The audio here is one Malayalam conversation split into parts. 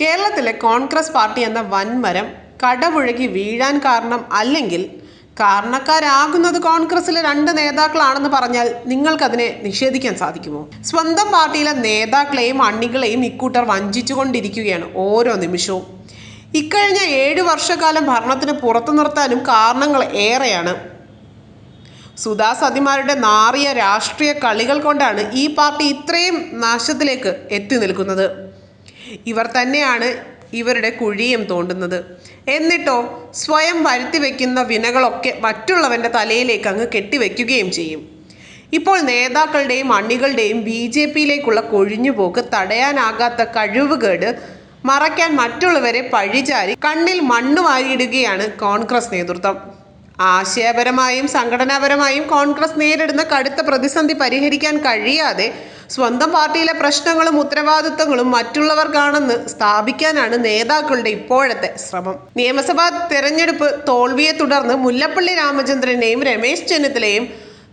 കേരളത്തിലെ കോൺഗ്രസ് പാർട്ടി എന്ന വൻമരം കടപുഴകി വീഴാൻ കാരണം അല്ലെങ്കിൽ കാരണക്കാരാകുന്നത് കോൺഗ്രസിലെ രണ്ട് നേതാക്കളാണെന്ന് പറഞ്ഞാൽ നിങ്ങൾക്കതിനെ നിഷേധിക്കാൻ സാധിക്കുമോ? സ്വന്തം പാർട്ടിയിലെ നേതാക്കളെയും അണികളെയും ഇക്കൂട്ടർ വഞ്ചിച്ചുകൊണ്ടിരിക്കുകയാണ് ഓരോ നിമിഷവും. ഇക്കഴിഞ്ഞ ഏഴ് വർഷക്കാലം ഭരണത്തിന് പുറത്തു നിർത്താനും കാരണങ്ങൾ ഏറെയാണ്. സുധാ സതിമാരുടെ നാറിയ രാഷ്ട്രീയ കളികൾ കൊണ്ടാണ് ഈ പാർട്ടി ഇത്രയും നാശത്തിലേക്ക് എത്തി നിൽക്കുന്നത്. ഇവർ തന്നെയാണ് ഇവരുടെ കുഴിയും തോണ്ടുന്നത്. എന്നിട്ടോ സ്വയം വരുത്തി വയ്ക്കുന്ന വിനകളൊക്കെ മറ്റുള്ളവന്റെ തലയിലേക്ക് അങ്ങ് കെട്ടിവെക്കുകയും ചെയ്യും. ഇപ്പോൾ നേതാക്കളുടെയും അണികളുടെയും ബി ജെ പിയിലേക്കുള്ള കൊഴിഞ്ഞുപോക്ക് തടയാനാകാത്ത കഴിവുകേട് മറയ്ക്കാൻ മറ്റുള്ളവരെ പഴിചാരി കണ്ണിൽ മണ്ണ് വാരിയിടുകയാണ് കോൺഗ്രസ് നേതൃത്വം. ആശയപരമായും സംഘടനാപരമായും കോൺഗ്രസ് നേരിടുന്ന കടുത്ത പ്രതിസന്ധി പരിഹരിക്കാൻ കഴിയാതെ സ്വന്തം പാർട്ടിയിലെ പ്രശ്നങ്ങളും ഉത്തരവാദിത്തങ്ങളും മറ്റുള്ളവർക്കാണെന്ന് സ്ഥാപിക്കാനാണ് നേതാക്കളുടെ ഇപ്പോഴത്തെ ശ്രമം. നിയമസഭാ തെരഞ്ഞെടുപ്പ് തോൽവിയെ തുടർന്ന് മുല്ലപ്പള്ളി രാമചന്ദ്രനെയും രമേശ് ചെന്നിത്തലയും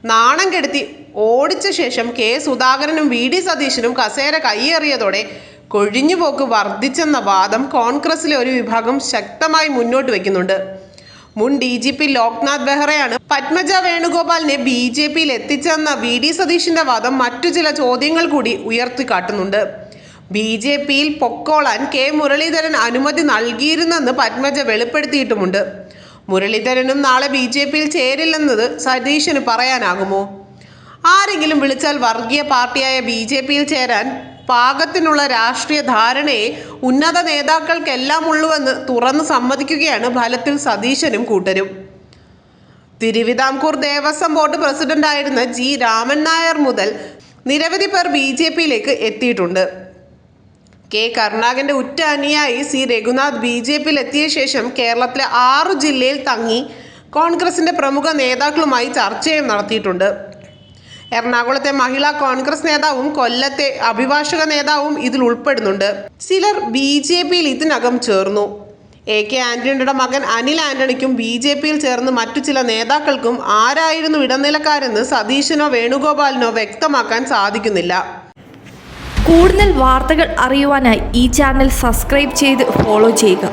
നാണം കെടുത്തി ഓടിച്ച ശേഷം കെ സുധാകരനും വി ഡി സതീശനും കസേര കൈയേറിയതോടെ കൊഴിഞ്ഞുപോക്ക് വർദ്ധിച്ചെന്ന വാദം കോൺഗ്രസിലെ ഒരു വിഭാഗം ശക്തമായി മുന്നോട്ട് വയ്ക്കുന്നുണ്ട്. മുൻ ഡി ജി പി ലോക്നാഥ് ബെഹ്റയാണ് പത്മജ വേണുഗോപാലിനെ ബി ജെ പിയിൽ എത്തിച്ചെന്ന വി ഡി സതീഷിന്റെ വാദം മറ്റു ചില ചോദ്യങ്ങൾ കൂടി ഉയർത്തിക്കാട്ടുന്നുണ്ട്. ബി ജെ പിയിൽ പൊക്കോളാൻ കെ മുരളീധരൻ അനുമതി നൽകിയിരുന്നെന്ന് പത്മജ വെളിപ്പെടുത്തിയിട്ടുമുണ്ട്. മുരളീധരനും നാളെ ബി ജെ പിയിൽ ചേരില്ലെന്നത് സതീശന് പറയാനാകുമോ? ആരെങ്കിലും വിളിച്ചാൽ വർഗീയ പാർട്ടിയായ ബി ജെ പിയിൽ ചേരാൻ പാകത്തിനുള്ള രാഷ്ട്രീയ ധാരണയെ ഉന്നത നേതാക്കൾക്കെല്ലാം ഉള്ളുവെന്ന് തുറന്നു സമ്മതിക്കുകയാണ് ഫലത്തിൽ സതീശനും കൂട്ടരും. തിരുവിതാംകൂർ ദേവസ്വം ബോർഡ് പ്രസിഡന്റായിരുന്ന ജി. രാമൻ നായർ മുതൽ നിരവധി പേർ ബി. ജെ. പിയിലേക്ക് എത്തിയിട്ടുണ്ട്. കെ. കരുണാകന്റെ ഉറ്റ അനുയായി സി. രഘുനാഥ് ബി. ജെ. പിയിൽ എത്തിയ ശേഷം കേരളത്തിലെ ആറു ജില്ലയിൽ തങ്ങി കോൺഗ്രസിന്റെ പ്രമുഖ നേതാക്കളുമായി ചർച്ചയും നടത്തിയിട്ടുണ്ട്. എറണാകുളത്തെ മഹിളാ കോൺഗ്രസ് നേതാവും കൊല്ലത്തെ അഭിഭാഷക നേതാവും ഇതിൽ ഉൾപ്പെടുന്നുണ്ട്. ചിലർ ബി ജെ പിയിൽ ഇതിനകം ചേർന്നു. എ കെ ആന്റണിയുടെ മകൻ അനിൽ ആന്റണിക്കും ബി ജെ പിയിൽ ചേർന്ന് മറ്റു ചില നേതാക്കൾക്കും ആരായിരുന്നു ഇടനിലക്കാരെന്ന് സതീശനോ വേണുഗോപാലിനോ വ്യക്തമാക്കാൻ സാധിക്കുന്നില്ല. കൂടുതൽ വാർത്തകൾ അറിയുവാനായി ഈ ചാനൽ സബ്സ്ക്രൈബ് ചെയ്ത് ഫോളോ ചെയ്യുക.